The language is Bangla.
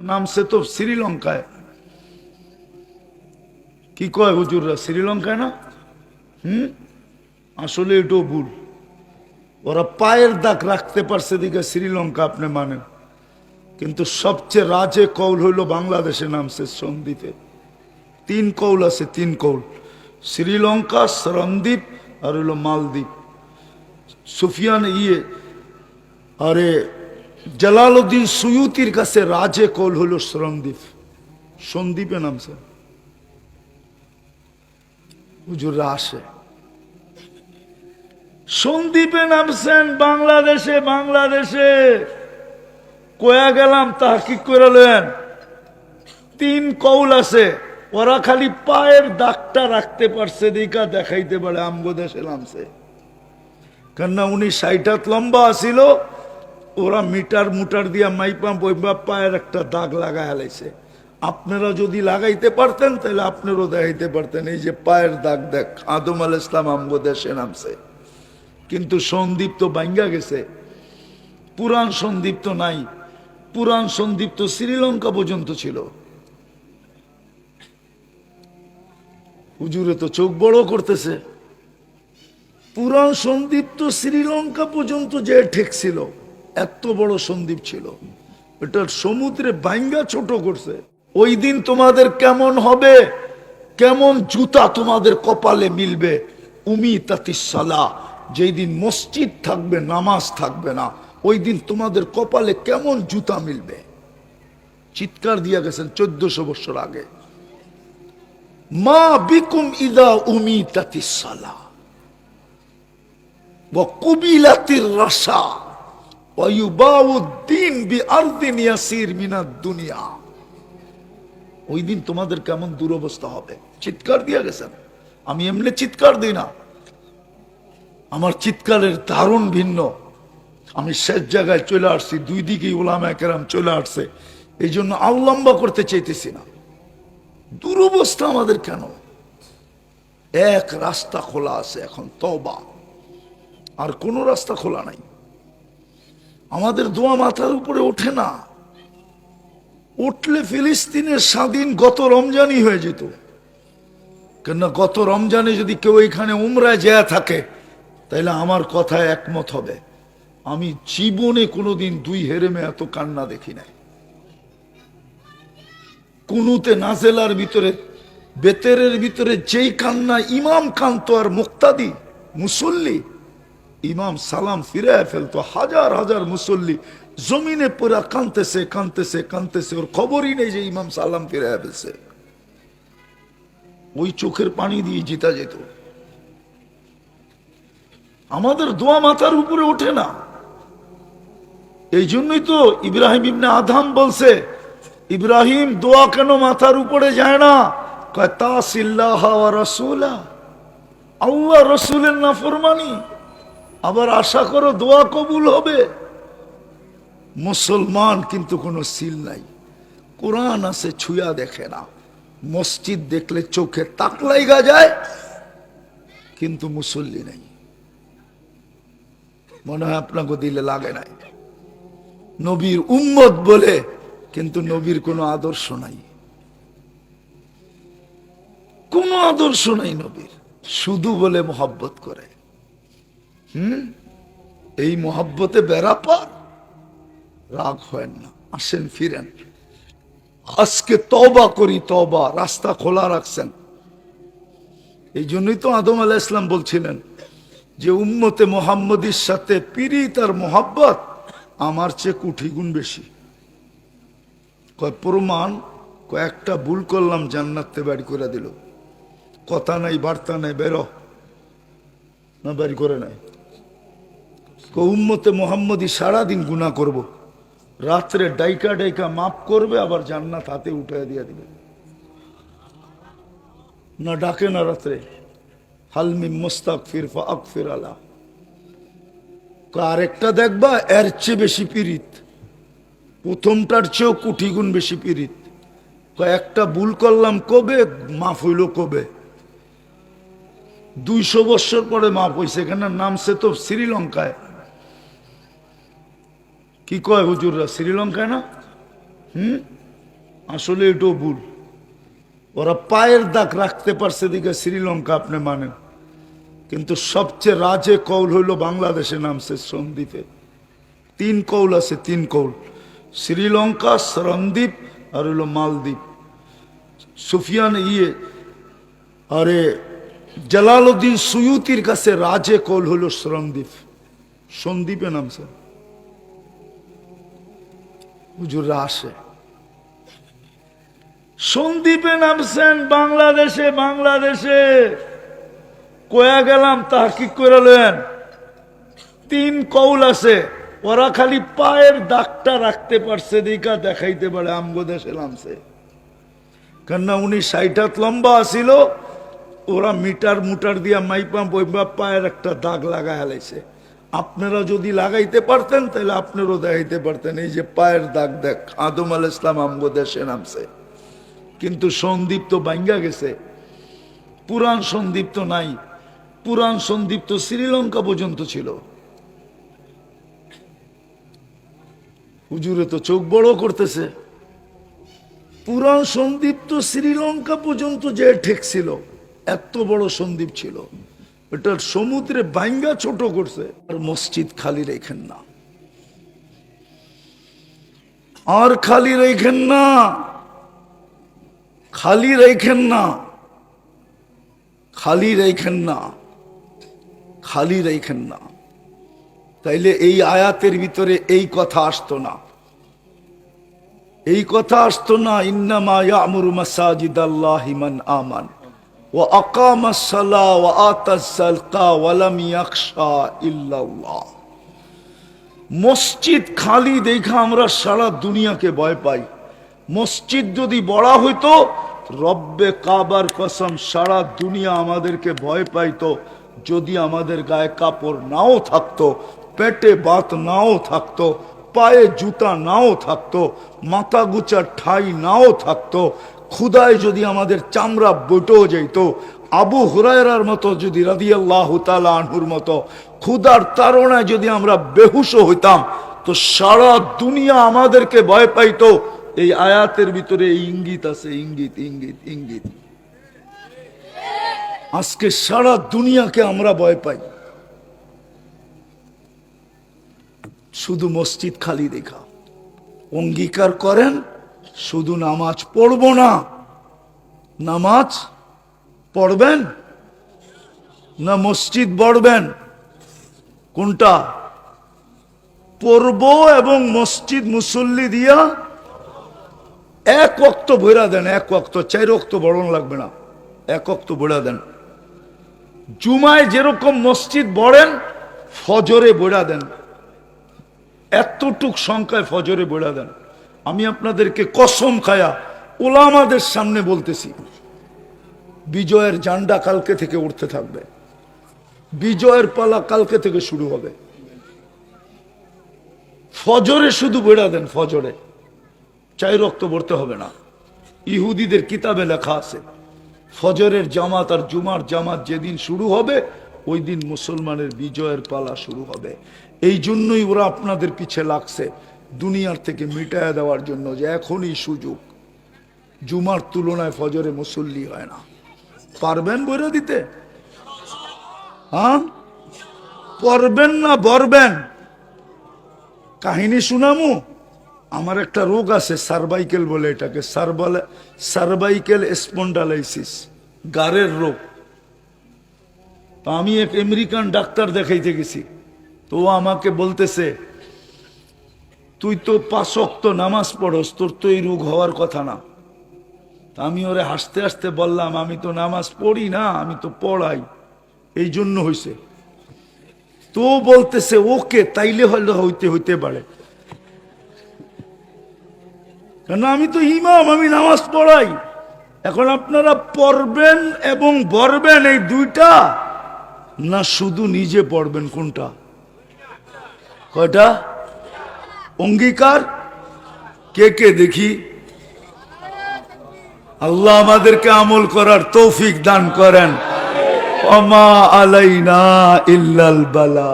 নামছে তো শ্রীলঙ্কায়। কি কয় হুজুররা, শ্রীলঙ্কায় না? হুম? আসলে এটাও ভুল। ওরা পায়ের দাগ রাখতে পারছে দিকে শ্রীলঙ্কা, আপনি মানেন। কিন্তু সবচেয়ে রাজে কৌল হইল বাংলাদেশে নামছে সন্দ্বীপে। তিন কৌল আছে, তিন কৌল। শ্রীলঙ্কা সরন্দীপ আর হইল মালদ্বীপ। সুফিয়ান ইয়ে আরে জালালউদ্দিন সুয়ুতির কাছে রাজে কৌল হইল সরন্দীপ সন্দীপে নামছে হুজুররা আসে। সন্দীপে নামছেন বাংলাদেশে বাংলাদেশে। কয়া গেলাম কি করে লেন তিন কৌল আছে। ওরা খালি পায়ের দাগটা রাখতে পারছে দিকা দেখাইতে পারে আমগো দেশে নামছে। কেননা উনি ষাট লম্বা আসিল ওরা মিটার মুটার দিয়া মাইপা বইবা পায়ের একটা দাগ লাগায় হালাইছে আপনারা যদি লাগাইতে পারতেন, তাহলে আপনারও দেখাইতে পারতেন। এই যে পায়ের দাগ, দেখ, আদম আল ইসলাম আমগো দেশে নামছে। কিন্তু সন্দীপ তো বাঙ্গা গেছে। পুরাণ সন্দীপ তো নাই। পুরাণ সন্দীপ তো শ্রীলঙ্কা পর্যন্ত ছিল। হুজুরে তো চোখ বড় করতেছে। পুরাণ সন্দীপ তো শ্রীলঙ্কা পর্যন্ত যে ঠেকছিল এত বড় সন্দীপ ছিল। এটা সমুদ্রে বাইঙ্গা ছোট করছে। ওই দিন তোমাদের কেমন হবে? কেমন জুতা তোমাদের কপালে মিলবে? উমি তাতিসালা যেই দিন মসজিদ থাকবে, নামাজ থাকবে না, ওই দিন তোমাদের কপালে কেমন জুতা মিলবে? চিৎকার দিয়া গেছেন চোদ্দশো বছর আগে। মা বিকুম ইদা উমি তাতিসালা কবিলাতির রাসা। দুনিয়া ওই দিন তোমাদের কেমন দুরবস্থা হবে? চিৎকার দিয়ে গেছেন। আমি এমনি চিৎকার দিই না। আমার চিৎকারের দারুণ ভিন্ন। আমি শেষ জায়গায় চলে আসছি, দুই দিকেই ওলামা কেরাম চলে আসছে। এই জন্য আল্লম্বা করতে চাইতেছি না। দুরবস্থা আমাদের কেন? এক রাস্তা খোলা আছে এখন তবা আর কোনো রাস্তা খোলা নাই। আমাদের দোয়া মাথার উপরে ওঠে না। উঠলে ফিলিস্তিনের স্বাধীন গত রমজানই হয়ে যেত। কেননা গত রমজানে যদি কেউ এখানে উমরায় যায় থাকে, তাইলে আমার কথায় একমত হবে। আমি জীবনে কোনোদিন দুই হেরেমে এত কান্না দেখি নাই। কুনুতে নাজেলার ভিতরে, বেতেরের ভিতরে যেই কান্না ইমাম কান্ত আর মুক্তাদি, মুসল্লি ইমাম সালাম ফিরে ফেলতো, হাজার হাজার মুসল্লি জমিনে পুরা কানতেছে কানতেছে কানতেছে ওর খবরই নেই যে ইমাম সালাম ফিরে ফেলছে। ওই চোখের পানি দিয়ে জিতা যেত। আমাদের দোয়া মাথার উপরে ওঠে না। এই জন্যই তো ইব্রাহিম ইবনে আধাম বলছে, ইব্রাহিম, দোয়া কেন মাথার উপরে যায় না? কয়, তাসিল্লাহ রাসূলা। আল্লাহ রসুলের না ফরমানি আবার আশা করো দোয়া কবুল হবে। মুসলমান কিন্তু কোনো সিল নাই। কোরআন আছে, ছুঁয়া দেখে না। মসজিদ দেখলে চোখে তাকলাই গা যায়, কিন্তু মুসল্লি নেই। মনে হয় আপনাকে দিলে লাগে নাই। নবীর উম্মত বলে কিন্তু নবীর কোনো আদর্শ নাই। কোনো আদর্শ নাই নবীর। শুধু বলে মোহাব্বত করে। হুম? এই মোহাব্বতে বেড়া পার? রাগ হয় না, আসেন ফিরেন। আজকে তবা করি তবা রাস্তা খোলা রাখছেন। এই জন্যই তো আদম আলাহ ইসলাম বলছিলেন যে, উম্মতে মোহাম্মদীর সাথে পিরিত আর মোহাব্বত আমার চেয়ে কুঠি গুণ বেশি। কয়, প্রমাণ কয়েকটা ভুল করলাম, জান্নাতে বাড়ি করে দিল। কথা নাই, বার্তা নাই, বেরো। না, বাড়ি করে নাই। উম্মতে মোহাম্মদী সারাদিন গুণা করব। রাত্রে ডাইকা ডাইকা মাপ করবে, আবার জান্নাত হাতে উঠে দিয়ে দিবে। না ডাকে না রাত্রে। হালমি মোস্তাক ফিরফা আক ফির আলা আরেকটা দেখবা, এর চেয়ে বেশি পিরিত প্রথমটার চেয়েও কুঠি গুণ বেশি পিরিত একটা ভুল করলাম কবে? মাফ হইল কবে? দুইশো বছর পরে মাপ হয়েছে এখানে নামছে তো শ্রীলঙ্কায়। কি কয় হুজুররা, শ্রীলঙ্কায় না? হুম? আসলে এটাও ভুল। ওরা পায়ের দাগ রাখতে পারছে দিকে শ্রীলঙ্কা, আপনি মানেন। কিন্তু সবচেয়ে রাজে কৌল হইল বাংলাদেশে, নামছে সন্দীপে তিন কৌল আছে, তিন কৌল। শ্রীলঙ্কা সরন্দীপ আর হইল মালদ্বীপ। সুফিয়ান ইয়ে আরে জালালউদ্দিন সুয়ুতির কাছে রাজে কৌল হইল সরন্দীপ সন্দীপে নামছে। হুজুররা আসে। সন্দীপে নামছেন, বাংলাদেশে বাংলাদেশে। কয়া গেলাম, তাহকিক করে লেন তিন কৌল আছে, ওরা খালি পায়ের দাগটা রাখতে পারছে দিকা দেখাইতে পারে, আমগো দেশে নামছে। কেননা উনি হাত লম্বা আসিল ওরা মিটার মুটার দিয়া মাইপা বইবা পায়ের একটা দাগ হালাইছে আপনারা যদি লাগাইতে পারতেন, তাহলে আপনারও দেখাইতে পারতেন। এই যে পায়ের দাগ, দেখ, আদম আল ইসলাম আমগো দেশে নামছে। কিন্তু সন্দীপ তো বাঙ্গা গেছে। পুরাণ সন্দীপ তো নাই। পুরাণ সন্দীপ তো শ্রীলঙ্কা পর্যন্ত ছিল। হুজুরে তো চোখ বড় করতেছে। পুরাণ সন্দীপ তো শ্রীলঙ্কা পর্যন্ত যে ঠেকছিল এত বড় সন্দীপ ছিল। এটার সমুদ্রে বাইঙ্গা ছোট করছে। আর মসজিদ খালি রেখেন না। আর খালি রেখেন না। খালি রেখেন না। খালি রেখেন না। খালি রেখেন না। তাইলে এই আয়াতের ভিতরে এই কথা আসতো না। এই কথা আসতো না, ইন্নামা ইয়ামুরু মাসাজিদ আল্লাহি মান আমান। সালা ওয়া আতাস সালকা ওয়া লাম ইয়াখশা ইল্লাল্লাহ। মসজিদ খালি দেখা আমরা সারা দুনিয়াকে ভয় পাই। মসজিদ যদি বড়া হইতো, রব্বে কাবার কসম, সারা দুনিয়া আমাদেরকে ভয় পাইতো। যদি আমাদের গায়ে কাপড় নাও থাকতো, পেটে বাত নাও থাকতো, পায়ে জুতা নাও থাকতো, মাথা গুচার ঠাই নাও থাকতো ক্ষুদায় যদি আমাদের চামড়া বটেও যেত আবু হুরায়রার মতো যদি রাদিয়াল্লাহু তাআলা আনহুর মতো ক্ষুদার তাড়নায় যদি আমরা বেহুশ হইতাম, তো সারা দুনিয়া আমাদেরকে ভয় পাইতো। এই আয়াতের ভিতরে ইঙ্গিত আছে, ইঙ্গিত ইঙ্গিত ইঙ্গিত। আজকে সারা দুনিয়াকে আমরা ভয় পাই। শুধু মসজিদ খালি দেখা। অঙ্গীকার করেন শুধু নামাজ পড়ব না। নামাজ পড়বেন না মসজিদ পড়বেন। কোনটা? পড়ব এবং মসজিদ মুসল্লি দিয়া এক অক্ত ভরা দেন, এক অক্ত চার অক্ত বড়ন লাগবে না। এক অক্ত ভরা দেন। জুমায় যেরকম মসজিদ বড়েন ফজরে বড়া দেন। এতটুক সংখ্যায় ফজরে বড়া দেন। আমি আপনাদেরকে কসম খায়া ওলামাদের সামনে বলতেছি, বিজয়ের জান্ডা কালকে থেকে উঠতে থাকবে। বিজয়ের পালা কালকে থেকে শুরু হবে। ফজরে শুধু বেড়া দেন, ফজরে। চাই রক্ত পড়তে হবে না। ইহুদিদের কিতাবে লেখা আছে, ফজরের জামাত আর জুমার জামাত যেদিন শুরু হবে, ওই দিন মুসলমানের বিজয়ের পালা শুরু হবে। এই জন্যই ওরা আপনাদের পিছে লাগছে। দুনিয়ার থেকে মিটায়া দেওয়ার জন্য যে এখনই সুযোগ। জুমার তুলনায় ফজরে মুসল্লি হয় না। পারবেন বইরা দিতে? হ্যাঁ না বরবেন? কাহিনী শুনামু? আমার একটা রোগ আছে সার্ভাইকেল বলে এটাকে। সার্ভাইকেল স্পন্ডালাইসিস গারের রোগ। আমি এক আমেরিকান ডাক্তার দেখাইতে গেছি। তো আমাকে বলতেছে তুই তো পাঁচক্ত নামাজ পড়স, তোর তো এই রোগ হওয়ার কথা না। আমি ওরে হাসতে হাসতে বললাম, আমি তো নামাজ পড়ি না, আমি তো পড়াই। এই জন্য হয়েছে তো বলতেছে, ওকে, তাইলে হলে হইতে হইতে পারে। কেন আমি তো ইমাম, আমি নামাজ পড়াই। এখন আপনারা পড়বেন এবং বরবেন এই দুইটা, না শুধু নিজে পড়বেন কোনটা? কয়টা? অঙ্গীকার? কে কে দেখি? আল্লাহ আমাদেরকে আমল করার তৌফিক দান করেন। অমা আলাইনা ইল্লাল বালা।